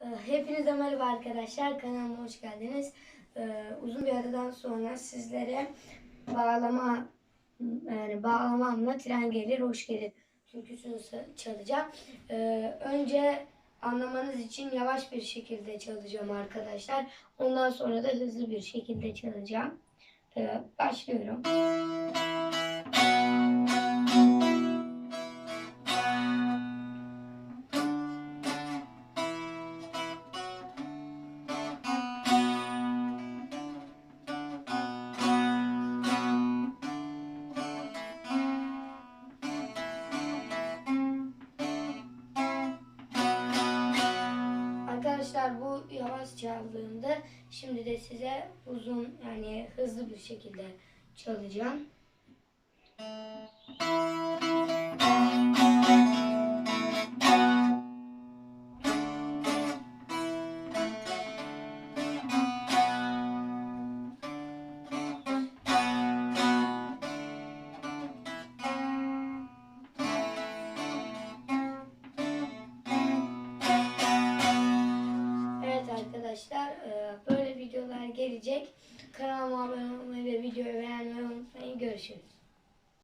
Ee, Hepinize merhaba arkadaşlar. Kanalıma hoş geldiniz. Ee, Uzun bir aradan sonra sizlere bağlama yani bağlamamla tren gelir, hoş gelir türküsünü çalacağım. Ee, Önce anlamanız için yavaş bir şekilde çalacağım arkadaşlar. Ondan sonra da hızlı bir şekilde çalacağım. Başlıyorum. Arkadaşlar bu yavaş çaldığımda şimdi de size uzun yani hızlı bir şekilde çalacağım. Arkadaşlar e, böyle videolar gelecek. Kanalıma abone olmayı ve videoyu beğenmeyi unutmayın. Görüşürüz.